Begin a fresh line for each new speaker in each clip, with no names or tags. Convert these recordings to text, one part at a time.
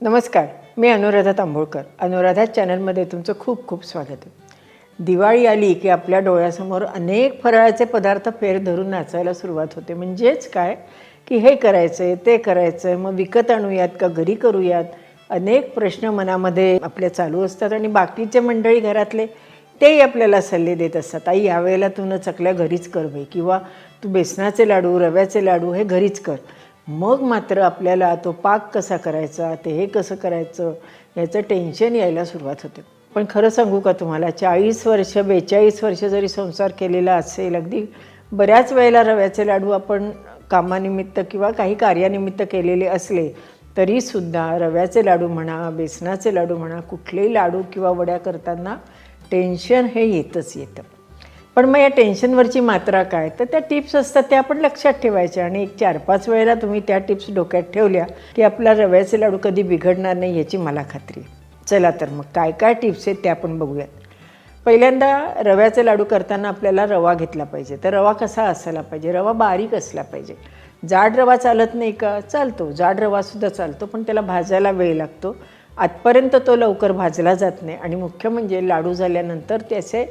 नमस्कार मी अनुराधा तांबोळकर. अनुराधा चॅनलमध्ये तुमचं खूप खूप स्वागत आहे. दिवाळी आली की आपल्या डोळ्यासमोर अनेक फराळाचे पदार्थ फेर धरून नाचायला सुरुवात होते. म्हणजेच काय? की हे करायचं आहे ते करायचं आहे मग विकत आणूयात का घरी करूयात? अनेक प्रश्न मनामध्ये आपल्या चालू असतात आणि बाकीचे मंडळी घरातले तेही आपल्याला सल्ले देत असतात. आई यावेळेला तू न चकल्या घरीच कर बाई किंवा तू बेसनाचे लाडू रव्याचे लाडू हे घरीच कर. मग मात्र आपल्याला तो पाक कसा करायचा ते हे कसं करायचं याचं टेन्शन यायला सुरुवात होते. पण खरं सांगू का तुम्हाला चाळीस वर्ष बेचाळीस वर्ष जरी संसार केलेला असेल अगदी बऱ्याच वेळेला रव्याचे लाडू आपण कामानिमित्त किंवा काही कार्यानिमित्त केलेले असले तरीसुद्धा रव्याचे लाडू म्हणा बेसनाचे लाडू म्हणा कुठलेही लाडू किंवा वड्या करताना टेन्शन हे येतच येतं. पण मग या टेन्शनवरची मात्रा काय? तर त्या टिप्स असतात त्या आपण लक्षात ठेवायच्या. आणि एक चार पाच वेळेला तुम्ही त्या टिप्स डोक्यात ठेवल्या की आपला रव्याचे लाडू कधी बिघडणार नाही याची मला खात्री चला तर मग काय काय टिप्स आहेत त्या आपण बघूयात. पहिल्यांदा रव्याचे लाडू करताना आपल्याला रवा घेतला पाहिजे. तर रवा कसा असायला पाहिजे? रवा बारीक असला पाहिजे. जाड रवा चालत नाही का? चालतो. जाड रवासुद्धा चालतो पण त्याला भाजायला वेळ लागतो. आतपर्यंत तो लवकर भाजला जात नाही. आणि मुख्य म्हणजे लाडू झाल्यानंतर त्याचे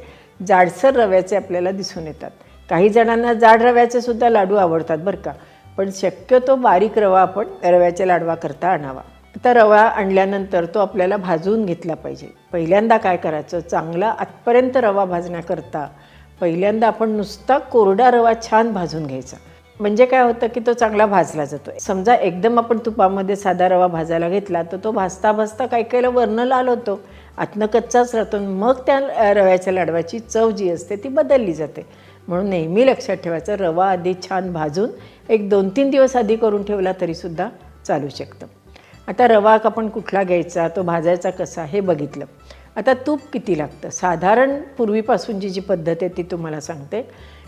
जाडसर रव्याचे आपल्याला दिसून येतात. काही जणांना जाड रव्याचे सुद्धा लाडू आवडतात बरं का. पण शक्यतो बारीक रवा आपण रव्याच्या लाडवाकरता आणावा. आता रवा आणल्यानंतर तो आपल्याला भाजून घेतला पाहिजे. पहिल्यांदा काय करायचं? चांगला आतपर्यंत रवा भाजण्याकरता पहिल्यांदा आपण नुसता कोरडा रवा छान भाजून घ्यायचा. म्हणजे काय होतं की तो चांगला भाजला जातो समजा एकदम आपण तुपामध्ये साधा रवा भाजायला घेतला तर तो भाजता भाजता काही काहीला वर्ण लाल होतो. आतनं कच्चाच राहतो मग त्या रव्याच्या लाडवाची चव जी असते ती बदलली जाते. म्हणून नेहमी लक्षात ठेवायचं रवा आधी छान भाजून एक दोन तीन दिवस आधी करून ठेवला तरीसुद्धा चालू शकतं. आता रवा आपण कुठला घ्यायचा तो भाजायचा कसा हे बघितलं. आता तूप किती लागतं? साधारण पूर्वीपासूनची जी पद्धत आहे ती तुम्हाला सांगते.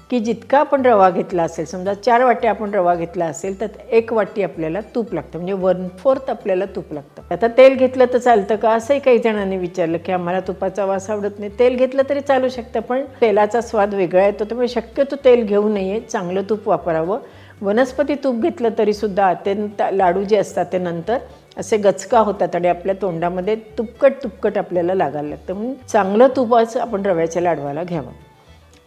की जितका आपण रवा घेतला असेल समजा चार वाटी आपण रवा घेतला असेल तर एक वाटी आपल्याला तूप लागतं म्हणजे वन फोर्थ आपल्याला तूप लागतं. आता तेल घेतलं तर चालतं का? असंही काही जणांनी विचारलं की आम्हाला तुपाचा वास आवडत नाही. तेल घेतलं तरी चालू शकतं पण तेलाचा स्वाद वेगळा येतो त्यामुळे शक्यतो तेल घेऊ नये चांगलं तूप वापरावं. वनस्पती तूप घेतलं तरीसुद्धा अत्यंत लाडू जे असतात ते नंतर असे गचका होतात आणि आपल्या तोंडामध्ये तुपकट तुपकट आपल्याला लागायला लागतं. म्हणून चांगलं तुपाच आपण रव्याच्या लाडवाला घ्यावं.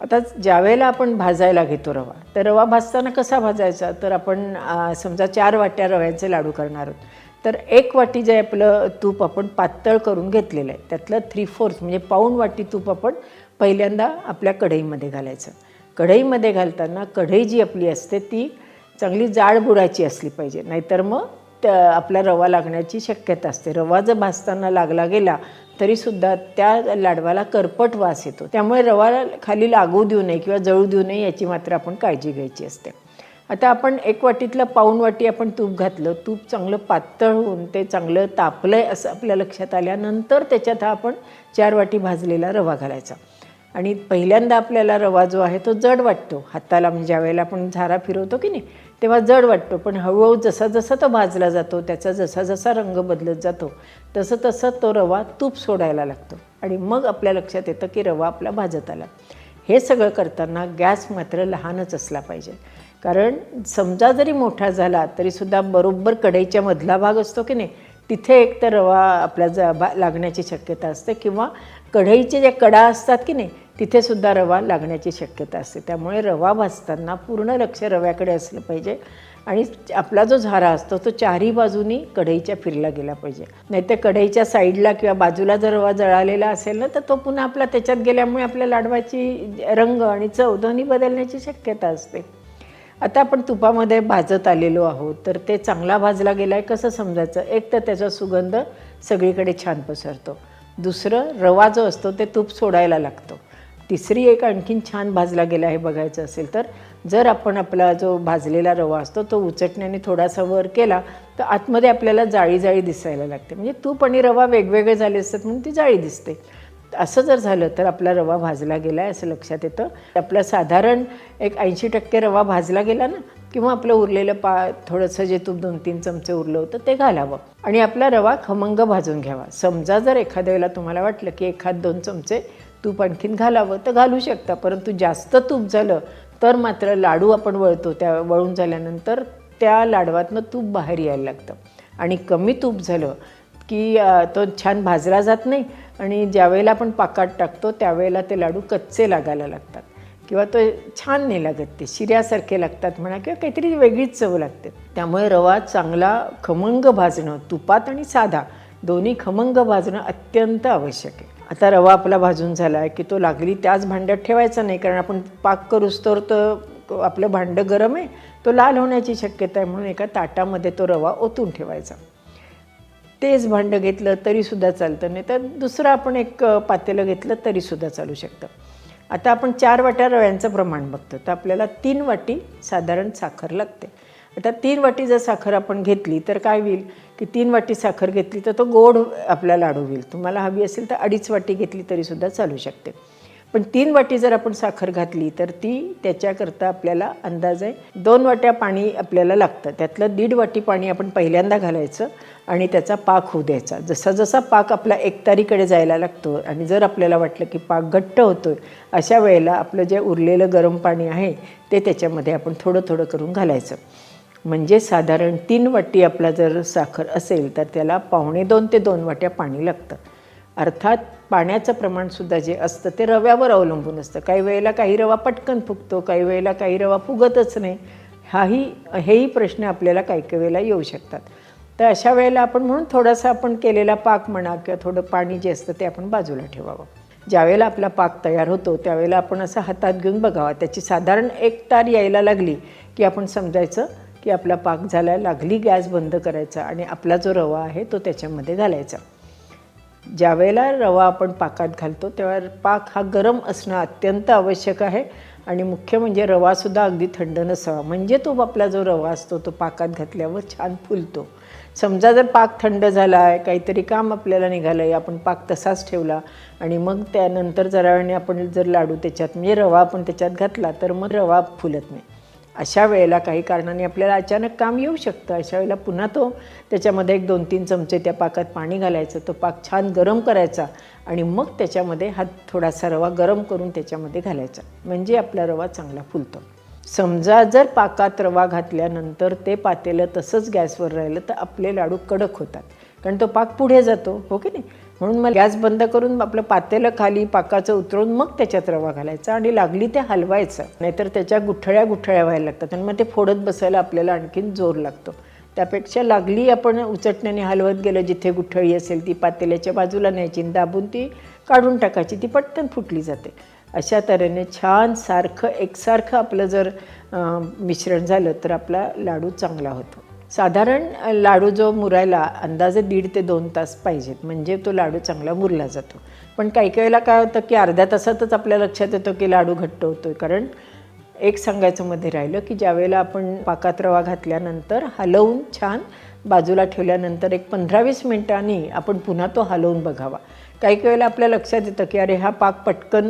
आता ज्यावेळेला आपण भाजायला घेतो रवा तर रवा भाजताना कसा भाजायचा? तर आपण समजा चार वाट्या रव्याचे लाडू करणार आहोत. तर एक वाटी जे आपलं तूप आपण पातळ करून घेतलेलं आहे त्यातलं थ्री फोर्थ म्हणजे पाऊण वाटी तूप आपण पहिल्यांदा आपल्या कढईमध्ये घालायचं. कढईमध्ये घालताना कढई जी आपली असते ती चांगली जाड बुडाची असली पाहिजे. नाहीतर मग त्या आपला रवा लागण्याची शक्यता असते. रवा जर भाजताना लागला गेला तरीसुद्धा त्या लाडवाला करपट वास येतो. त्यामुळे रवा खाली लागू देऊ नये किंवा जळू देऊ नये याची मात्र आपण काळजी घ्यायची असते. आता आपण एक वाटीतलं पाऊण वाटी आपण तूप घातलं तूप चांगलं पातळ होऊन ते चांगलं तापलं आहे असं आपल्या लक्षात आल्यानंतर त्याच्यात हा आपण चार वाटी भाजलेला रवा घालायचा. आणि पहिल्यांदा आपल्याला रवा जो आहे तो जड वाटतो. हाताला म्हणजे ज्यावेळेला आपण झारा फिरवतो की नाही तेव्हा जड वाटतो. पण हळूहळू जसा जसा तो भाजला जातो त्याचा जसा जसा रंग बदलत जातो तसं तसं तो रवा तूप सोडायला लागतो. आणि मग आपल्या लक्षात येतं की रवा आपला भाजत आला. हे सगळं करताना गॅस मात्र लहानच असला पाहिजे. कारण समजा जरी मोठा झाला तरीसुद्धा बरोबर कढईच्या मधला भाग असतो की नाही तिथे एक तर रवा आपल्या ज बा लागण्याची शक्यता असते किंवा कढईचे ज्या कडा असतात की नाही तिथेसुद्धा रवा लागण्याची शक्यता असते. त्यामुळे रवा भाजताना पूर्ण लक्ष रव्याकडे असलं पाहिजे. आणि आपला जो झारा असतो तो चारही बाजूनी कढईच्या फिरला गेला पाहिजे. नाही तर कढईच्या साईडला किंवा बाजूला जर रवा जळालेला असेल ना तर तो पुन्हा आपला त्याच्यात गेल्यामुळे आपल्या लाडवाची रंग आणि चव दोन्ही बदलण्याची शक्यता असते. आता आपण तुपामध्ये भाजत आलेलो आहोत तर ते चांगला भाजला गेला आहे कसं समजायचं? एक तर त्याचा सुगंध सगळीकडे छान पसरतो. दुसरं रवा जो असतो ते तूप सोडायला लागतो. तिसरी एक आणखीन छान भाजला गेला आहे बघायचं असेल तर. जर आपण आपला जो भाजलेला रवा असतो तो उचटण्याने थोडासा वर केला तर आतमध्ये आपल्याला जाळी जाळी दिसायला लागते. म्हणजे तूप आणि रवा वेगवेगळे झाले असतात म्हणून ती जाळी दिसते. असं जर झालं तर आपला रवा भाजला गेला आहे असं लक्षात येतं. आपला साधारण एक ऐंशी टक्के रवा भाजला गेला ना किंवा आपलं उरलेलं पा थोडंसं जे तूप दोन तीन चमचे उरलं होतं ते घालावं. आणि आपला रवा खमंग भाजून घ्यावा. समजा जर एखाद्या वेळेला तुम्हाला वाटलं की एखाद दोन चमचे तूप आणखीन घालावं तर घालू शकता परंतु जास्त तूप झालं तर मात्र लाडू आपण वळतो. त्या वळून झाल्यानंतर त्या लाडवातनं तूप बाहेर यायला लागतं. आणि कमी तूप झालं की तो छान भाजला जात नाही आणि ज्यावेळेला आपण पाकात टाकतो त्यावेळेला ते लाडू कच्चे लागायला लागतात. किंवा तो छान नाही लागत ते शिऱ्यासारखे लागतात म्हणा किंवा काहीतरी वेगळीच चव लागते. त्यामुळे रवा चांगला खमंग भाजणं तुपात आणि साधा दोन्ही खमंग भाजणं अत्यंत आवश्यक आहे. आता रवा आपला भाजून झाला आहे की तो लागली त्याच भांड्यात ठेवायचा नाही कारण आपण पाक करूच तर आपलं भांडं गरम आहे तो लाल होण्याची शक्यता आहे म्हणून एका ताटामध्ये तो रवा ओतून ठेवायचा. तेच भांडं घेतलं तरीसुद्धा चालतं नाही तर दुसरं आपण एक पातेलं घेतलं तरीसुद्धा चालू शकतं. आता आपण चार वाट्या रव्यांचं प्रमाण बघतो तर आपल्याला तीन वाटी साधारण साखर लागते. आता तीन वाटी जर साखर आपण घेतली तर काय होईल? की तीन वाटी साखर घेतली तर तो गोड आपला लाडू होईल. तुम्हाला हवी असेल तर अडीच वाटी घेतली तरीसुद्धा चालू शकते. पण तीन वाटी जर आपण साखर घातली तर ती त्याच्याकरता आपल्याला अंदाज आहे दोन वाट्या पाणी आपल्याला लागतं. त्यातलं दीड वाटी पाणी आपण पहिल्यांदा घालायचं आणि त्याचा पाक होऊ द्यायचा. जसा जसा पाक आपला एकतारीकडे जायला लागतो आणि जर आपल्याला वाटलं की पाक घट्ट होतोय अशा वेळेला आपलं जे उरलेलं गरम पाणी आहे ते त्याच्यामध्ये आपण थोडं थोडं करून घालायचं. म्हणजे साधारण तीन वाटी आपला जर साखर असेल तर त्याला पावणे दोन ते दोन वाट्या पाणी लागतं. अर्थात पाण्याचं प्रमाणसुद्धा जे असतं ते रव्यावर अवलंबून असतं. काही वेळेला काही रवा पटकन फुगतो काही वेळेला काही रवा फुगतच नाही. हाही हेही प्रश्न आपल्याला काही काही वेळेला येऊ शकतात. तर अशा वेळेला आपण म्हणून थोडासा आपण केलेला पाक म्हणा किंवा थोडं पाणी जे असतं ते आपण बाजूला ठेवावं. ज्यावेळेला आपला पाक तयार होतो त्यावेळेला आपण असं हातात घेऊन बघावा. त्याची साधारण एक तार यायला लागली की आपण समजायचं की आपला पाक झाला लागली गॅस बंद करायचा आणि आपला जो रवा आहे तो त्याच्यामध्ये घालायचा. ज्यावेळेला रवा आपण पाकात घालतो तेव्हा पाक हा गरम असणं अत्यंत आवश्यक आहे आणि मुख्य म्हणजे रवासुद्धा अगदी थंड नसावा. म्हणजे तो आपला जो रवा असतो तो पाकात घातल्यावर छान फुलतो. समजा जर पाक थंड झाला आहे काहीतरी काम आपल्याला निघालं आहे आपण पाक तसाच ठेवला आणि मग त्यानंतर जरा वेळाने आपण जर लाडू त्याच्यात म्हणजे रवा आपण त्याच्यात घातला तर मग रवा फुलत नाही. अशा वेळेला काही कारणाने आपल्याला अचानक काम येऊ शकतं. अशा वेळेला पुन्हा तो त्याच्यामध्ये एक दोन तीन चमचे त्या पाकात पाणी घालायचं तो पाक छान गरम करायचा आणि मग त्याच्यामध्ये हा थोडासा रवा गरम करून त्याच्यामध्ये घालायचा. म्हणजे आपला रवा चांगला फुलतो. समजा जर पाकात रवा घातल्यानंतर ते पातेलं तसंच गॅसवर राहिलं तर आपले लाडू कडक होतात. कारण तो पाक पुढे जातो हो की नाही? म्हणून मग गॅस बंद करून आपलं पातेलं खाली पाकाचं उतरवून मग त्याच्यात रवा घालायचा आणि लागली ते हलवायचं. नाहीतर त्याच्या गुठळ्या गुठळ्या व्हायला लागतात आणि मग ते फोडत बसायला आपल्याला आणखीन जोर लागतो. त्यापेक्षा लागली आपण उचटण्याने हलवत गेलं जिथे गुठळी असेल ती पातेल्याच्या बाजूला न्यायची दाबून ती काढून टाकायची ती पटकन फुटली जाते. अशा तऱ्हेने छान सारखं एकसारखं आपलं जर मिश्रण झालं तर आपला लाडू चांगला होतो. साधारण लाडू जो मुरायला अंदाजे दीड ते दोन तास पाहिजेत. म्हणजे तो लाडू चांगला मुरला जातो. पण काही काही वेळेला काय होतं की अर्ध्या तासातच आपल्या लक्षात येतं की लाडू घट्ट होतोय. कारण एक सांगायचं मध्ये राहिलं की ज्यावेळेला आपण पाकात रवा घातल्यानंतर हलवून छान बाजूला ठेवल्यानंतर एक पंधरा वीस मिनिटांनी आपण पुन्हा तो हलवून बघावा. काही काही वेळेला आपल्या लक्षात येतं की अरे हा पाक पटकन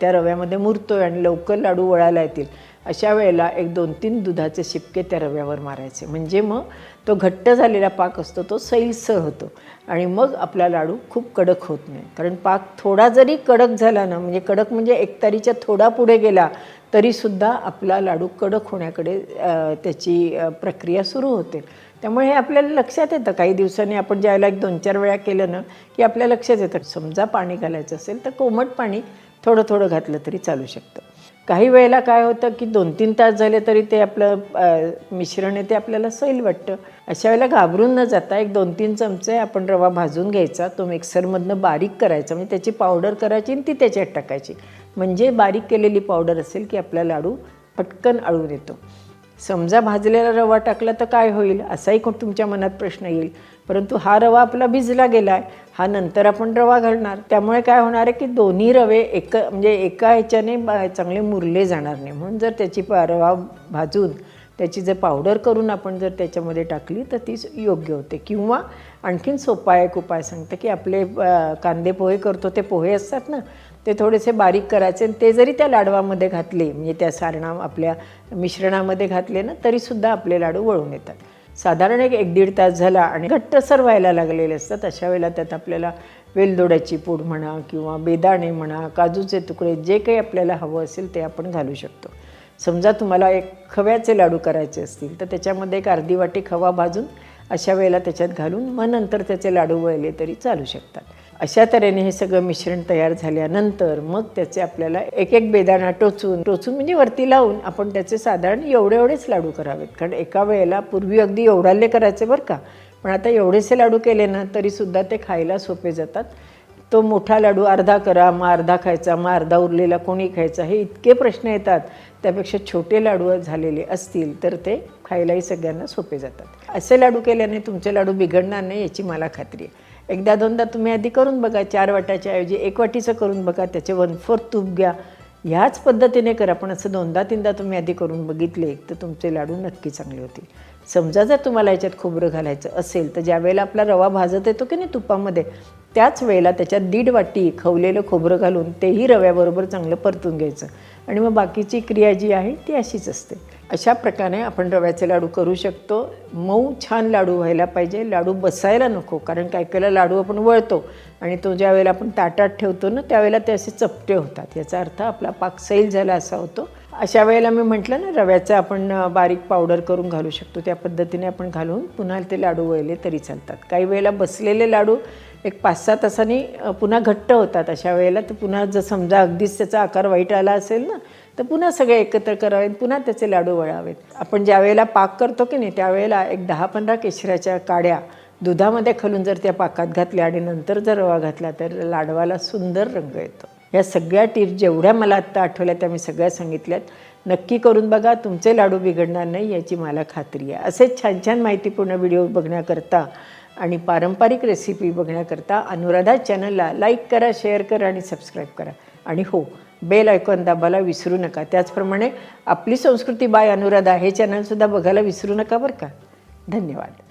त्या रव्यामध्ये मुरतोय आणि लवकर लाडू वळायला येतील. अशा वेळेला एक दोन तीन दुधाचे शिपके त्या रव्यावर मारायचे. म्हणजे मग तो घट्ट झालेला पाक असतो तो सैलसर होतो. आणि मग आपला लाडू खूप कडक होत नाही. कारण पाक थोडा जरी कडक झाला ना म्हणजे कडक म्हणजे एकतारीच्या थोडा पुढे गेला तरीसुद्धा आपला लाडू कडक होण्याकडे त्याची प्रक्रिया सुरू होते. त्यामुळे हे आपल्याला लक्षात येतं. काही दिवसांनी आपण ज्यावेळेला एक दोन चार वेळा केलं ना की आपल्या लक्षात येतं. समजा पाणी घालायचं असेल तर कोमट पाणी थोडं थोडं घातलं तरी चालू शकतं. काही वेळेला काय होतं की दोन तीन तास झाले तरी ते आपलं मिश्रण आहे ते आपल्याला सैल वाटतं. अशा वेळेला घाबरून न जाता एक दोन तीन चमचे आपण रवा भाजून घ्यायचा तो मिक्सरमधनं बारीक करायचा म्हणजे त्याची पावडर करायची आणि ती त्याच्यात टाकायची. म्हणजे बारीक केलेली पावडर असेल की आपला लाडू पटकन अळून येतो. समजा भाजलेला रवा टाकला तर काय होईल? असाही कोण तुमच्या मनात प्रश्न येईल. परंतु हा रवा आपला भिजला गेला आहे हा नंतर आपण रवा घालणार. त्यामुळे काय होणार आहे की दोन्ही रवे एक म्हणजे एका ह्याच्याने बा- चांगले मुरले जाणार नाही. म्हणून जर त्याची पा- रवा भाजून त्याची जर पावडर करून आपण जर त्याच्यामध्ये टाकली तर ती योग्य होते. किंवा आणखीन सोपा एक उपाय सांगते की आपले कांदे पोहे करतो ते पोहे असतात ना ते थोडेसे बारीक करायचे आणि ते जरी त्या लाडवामध्ये घातले म्हणजे त्या सारणा आपल्या मिश्रणामध्ये घातले ना तरीसुद्धा आपले लाडू वळून येतात. साधारण एक एक दीड तास झाला आणि घट्टसर व्हायला लागलेले असतात. अशा वेळेला त्यात आपल्याला वेलदोड्याची पूड म्हणा किंवा बेदाणे म्हणा काजूचे तुकडे जे काही आपल्याला हवं असेल ते आपण घालू शकतो. समजा तुम्हाला एक खव्याचे लाडू करायचे असतील तर त्याच्यामध्ये एक अर्धी वाटी खवा भाजून अशा वेळेला त्याच्यात घालून मग नंतर त्याचे लाडू वळले तरी चालू शकतात. अशा तऱ्हेने हे सगळं मिश्रण तयार झाल्यानंतर मग त्याचे आपल्याला एक एक बेदाणा टोचून टोचून म्हणजे वरती लावून आपण त्याचे साधारण एवढे एवढेच लाडू करावेत. कारण एका वेळेला पूर्वी अगदी एवढाले करायचे बरं का. पण आता एवढेसे लाडू केले ना तरीसुद्धा ते खायला सोपे जातात. तो मोठा लाडू अर्धा करा मग अर्धा खायचा मग अर्धा उरलेला कोणी खायचा हे इतके प्रश्न येतात. त्यापेक्षा छोटे लाडू झालेले असतील तर ते खायलाही सगळ्यांना सोपे जातात. असे लाडू केल्याने तुमचे लाडू बिघडणार नाही याची मला खात्री आहे. एकदा दोनदा तुम्ही आधी करून बघा चार वाटाच्या ऐवजी एक वाटीचं करून बघा त्याचे वन फोर्थ तूप घ्या. ह्याच पद्धतीने करा पण असं दोनदा तीनदा तुम्ही आधी करून बघितले तर तुमचे लाडू नक्की चांगले होतील. समजा जर तुम्हाला याच्यात खोबरं घालायचं असेल तर ज्या वेळेला आपला रवा भाजत येतो की नाही तुपामध्ये त्याच वेळेला त्याच्यात दीड वाटी खवलेलं खोबरं घालून तेही रव्याबरोबर चांगलं परतून घ्यायचं. आणि मग बाकीची क्रिया जी आहे ती अशीच असते. अशा प्रकारे आपण रव्याचे लाडू करू शकतो. मऊ छान लाडू व्हायला पाहिजे. लाडू बसायला नको कारण काय काही लाडू आपण वळतो आणि तो ज्या वेळेला आपण ताटात ठेवतो ना त्यावेळेला ते असे चपटे होतात. याचा अर्थ आपला पाक सैल झाला असा होतो. अशा वेळेला मी म्हटलं ना रव्याचं आपण बारीक पावडर करून घालू शकतो. त्या पद्धतीने आपण घालून पुन्हा ते लाडू वळले तरी चालतात. काही वेळेला बसलेले लाडू एक पाच सहा तासांनी पुन्हा घट्ट होतात अशा वेळेला. ते पुन्हा जर समजा अगदीच त्याचा आकार वाईट आला असेल ना तर पुन्हा सगळे एकत्र करावेत पुन्हा त्याचे लाडू वळावेत. आपण ज्या वेळेला पाक करतो की नाही त्यावेळेला एक दहा पंधरा केशराच्या काड्या दुधामध्ये खालून जर त्या पाकात घातल्या आणि नंतर जर रवा घातला तर लाडवाला सुंदर रंग येतो. या सगळ्या टिप्स जेवढ्या मला आत्ता आठवल्या त्या मी सगळ्या सांगितल्यात. नक्की करून बघा तुमचे लाडू बिघडणार नाही याची मला खात्री आहे. असेच छान छान माहितीपूर्ण व्हिडिओ बघण्याकरता आणि पारंपरिक रेसिपी बघण्याकरता अनुराधा चॅनलला लाईक करा शेअर करा आणि सबस्क्राईब करा. आणि हो बेल ऐकून दाबायला विसरू नका. त्याचप्रमाणे आपली संस्कृती बाय अनुराधा हे चॅनलसुद्धा बघायला विसरू नका बरं का? धन्यवाद.